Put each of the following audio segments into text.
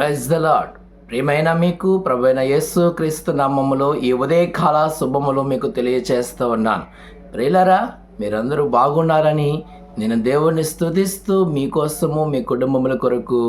Praise the lord ప్రియమైన మీకు ప్రభైన యేసు క్రీస్తు నామములో ఈ ఉదయకాల శుభములు మీకు తెలియచేస్తూ ఉన్నాను. ప్రియులరా మీరందరూ బాగున్నారని నేను దేవుణ్ణి స్తుతిస్తూ మీకోసము మీ కుటుంబముల కొరకు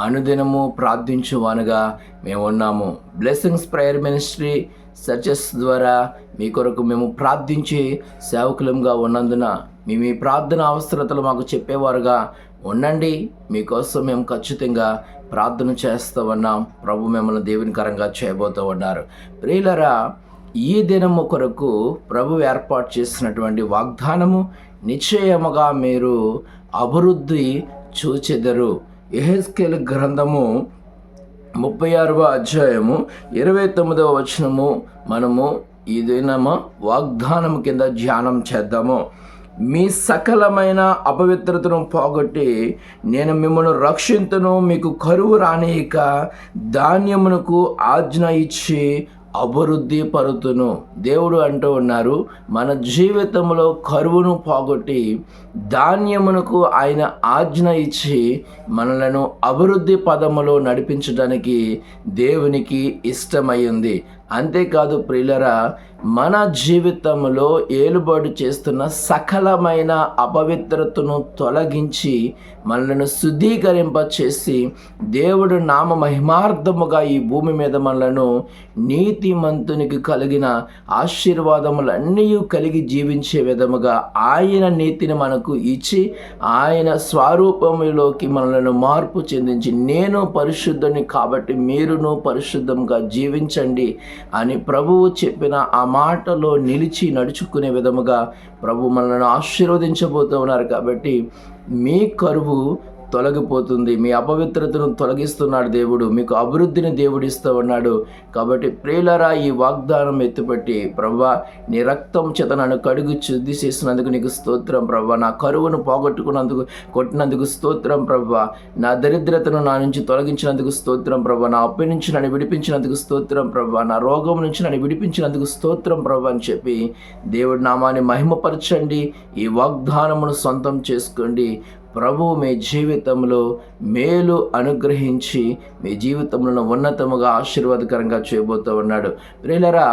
అనుదినము ప్రార్థించువానుగా మేము ఉన్నాము బ్లెస్సింగ్స్ ప్రేయర్ మినిస్ట్రీ సర్చెస్ ద్వారా మీ కొరకు మేము ప్రార్థించి సేవకులంగా ఉన్నందున మీ మీ ప్రార్థన అవసరతలు మాకు చెప్పేవారుగా ఉండండి. మీకోసం మేము ఖచ్చితంగా ప్రార్థన చేస్తూ ఉన్నాం. ప్రభు మిమ్మల్ని దేవునికరంగా చేయబోతూ ఉన్నారు. ప్రియులరా ఈ దినము కొరకు ప్రభు ఏర్పాటు చేసినటువంటి వాగ్దానము నిశ్చయముగా మీరు అభివృద్ధి చూచెదరు. ఎహెస్కేల్ గ్రంథము ముప్పై ఆరవ అధ్యాయము ఇరవై తొమ్మిదవ వచనము మనము ఈ దినము వాగ్దానం కింద ధ్యానం చేద్దాము. మీ సకలమైన అపవిత్రతను పోగొట్టి నేను మిమ్మల్ని రక్షింతును మీకు కరువు రానియక ధాన్యమునకు ఆజ్ఞ ఇచ్చి అభివృద్ధి పరుతును. దేవుడు అంటూ ఉన్నారు మన జీవితంలో కరువును పోగొట్టి ధాన్యమునకు ఆయన ఆజ్ఞ ఇచ్చి మనలను అభివృద్ధి పదములో నడిపించడానికి దేవునికి ఇష్టమైంది. అంతేకాదు ప్రియులరా మన జీవితంలో ఏలుబడి చేస్తున్న సకలమైన అపవిత్రతను తొలగించి మనలను శుద్ధీకరింప చేసి దేవుడు నామ మహిమార్థముగా ఈ భూమి మీద మనలను నీతిమంతునికి కలిగిన ఆశీర్వాదములన్నీ కలిగి జీవించే విధముగా ఆయన నీతిని మనకు ఇచ్చి ఆయన స్వరూపములోకి మనలను మార్పు చెందించి నేను పరిశుద్ధుని కాబట్టి మీరును పరిశుద్ధంగా జీవించండి. అని ప్రభువు చెప్పిన ఆ మాటలో నిలిచి నడుచుకునే విధముగా ప్రభు మనల్ని ఆశీర్వదించబోతూ ఉన్నారు కాబట్టి మీ కరువు తొలగిపోతుంది. మీ అపవిత్రతను తొలగిస్తున్నాడు దేవుడు. మీకు అభివృద్ధిని దేవుడు ఇస్తూ ఉన్నాడు కాబట్టి ప్రియులరా ఈ వాగ్దానం ఎత్తుపట్టి ప్రభా నీ రక్తం చేత నన్ను కడుగు శుద్ధి చేసినందుకు నీకు స్తోత్రం ప్రభా. నా కరువును పోగొట్టుకున్నందుకు కొట్టినందుకు స్తోత్రం ప్రభా. నా దరిద్రతను నా నుంచి తొలగించినందుకు స్తోత్రం ప్రభా. నా అప్పటి నుంచి నన్ను విడిపించినందుకు స్తోత్రం ప్రభా. నా రోగం నుంచి నన్ను విడిపించినందుకు స్తోత్రం ప్రభా అని చెప్పి దేవుడి నామాన్ని మహిమపరచండి. ఈ వాగ్దానమును సొంతం చేసుకోండి. ప్రభు మీ జీవితంలో మేలు అనుగ్రహించి మీ జీవితంలో ఉన్నతముగా ఆశీర్వాదకరంగా చేయబోతూ ఉన్నాడు. ప్రియులరా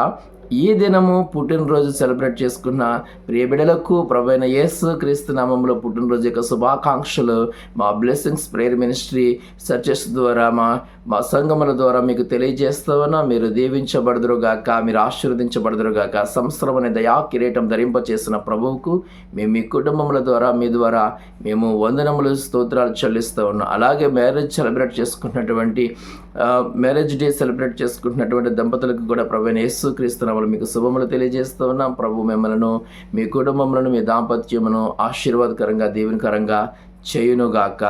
ఈ దినము పుట్టినరోజు సెలబ్రేట్ చేసుకున్న ప్రియ బిడలకు ప్రభైన యేసు క్రీస్తు నామంలో పుట్టినరోజు యొక్క శుభాకాంక్షలు మా బ్లెస్సింగ్స్ ప్రేయర్ మినిస్ట్రీ సర్చెస్ ద్వారా మా మా సంగముల ద్వారా మీకు తెలియజేస్తామన్నా మీరు దీవించబడదురు గాక మీరు ఆశీర్వదించబడదురు గాక సంవత్సరం అనే దయా కిరీటం ధరింపచేసిన ప్రభువుకు మేము మీ కుటుంబముల ద్వారా మీ ద్వారా మేము వందనములు స్తోత్రాలు చెల్లిస్తూ ఉన్నాం. అలాగే మ్యారేజ్ సెలబ్రేట్ చేసుకున్నటువంటి మ్యారేజ్ డే సెలబ్రేట్ చేసుకుంటున్నటువంటి దంపతులకు కూడా ప్రభు యేసు క్రీస్తునామలు మీకు శుభములు తెలియజేస్తూ ఉన్నాం. ప్రభు మిమ్మలను మీ కుటుంబములను మీ దాంపత్యమును ఆశీర్వాదకరంగా దీవెనకరంగా చేయునుగాక.